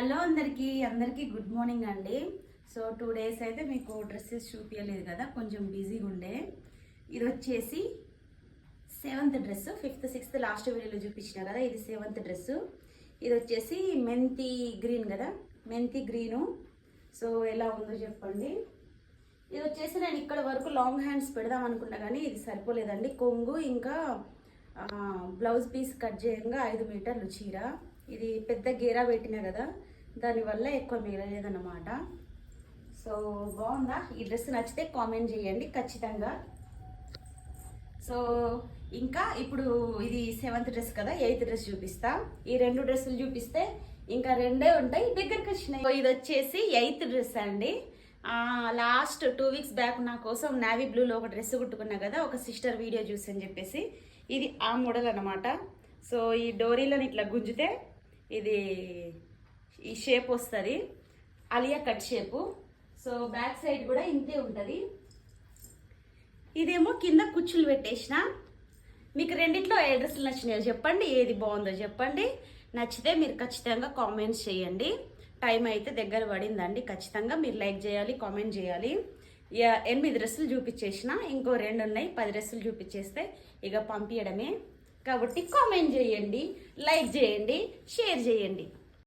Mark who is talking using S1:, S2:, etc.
S1: Hello అందరికీ అందరికీ good morning అండి. సో టూ డేస్ అయితే మీకు డ్రెస్సెస్ చూపించలేదు కదా కొంచెం బిజీగా ఉండే. ఇది వచ్చేసి seventh dress fifth sixth last వీడియోలో చూపించిన కదా ఇది సెవెంత్ డ్రెస్. ఇది వచ్చేసి మెంతి గ్రీన్ కదా మెంతి గ్రీను. సో ఎలా ఉందో చెప్పండి. ఇది వచ్చేసి నేను ఇక్కడ వరకు లాంగ్ హ్యాండ్స్ పెడదాం అనుకున్నా కానీ ఇది సరిపోలేదండి. కొంగు ఇంకా బ్లౌజ్ పీస్ కట్ చేయంగా ఐదు మీటర్లు చీర. ఇది పెద్ద గేరా పెట్టినా కదా దానివల్ల ఎక్కువ మిగలలేదన్నమాట సో బాగుందా? ఈ డ్రెస్ నచ్చితే కామెంట్ చేయండి ఖచ్చితంగా. సో ఇంకా ఇప్పుడు ఇది సెవెంత్ డ్రెస్ కదా ఎయిత్ డ్రెస్ చూపిస్తా. ఈ రెండు డ్రెస్సులు చూపిస్తే ఇంకా రెండే ఉంటాయి దగ్గరికి వచ్చినాయి. సో ఇది వచ్చేసి ఎయిత్ డ్రెస్ అండి. లాస్ట్ టూ వీక్స్ బ్యాక్ నా కోసం నావీ బ్లూలో ఒక డ్రెస్ కుట్టుకున్నా కదా ఒక సిస్టర్ వీడియో చూసి అని చెప్పేసి. ఇది ఆ మోడల్ అనమాట సో ఈ డోరీలను ఇట్లా గుంజితే ఇది ఈ షేప్ వస్తుంది. Alia cut shape so back side కూడా ఇంతే ఉంటుంది. ఇదేమో కింద కుచ్చులు పెట్టేసిన. మీకు రెండిట్లో ఏ డ్రెస్సులు నచ్చినాయో చెప్పండి ఏది బాగుందో చెప్పండి. నచ్చితే మీరు ఖచ్చితంగా కామెంట్స్ చేయండి. టైం అయితే దగ్గర పడిందండి. ఖచ్చితంగా మీరు లైక్ చేయాలి కామెంట్ చేయాలి. ఇక ఎనిమిది డ్రెస్సులు చూపించేసిన. ఇంకో రెండు ఉన్నాయి పది డ్రెస్సులు చూపించేస్తే ఇక పంపించడమే కాబట్టి కామెంట్ చేయండి లైక్ చేయండి షేర్ చేయండి.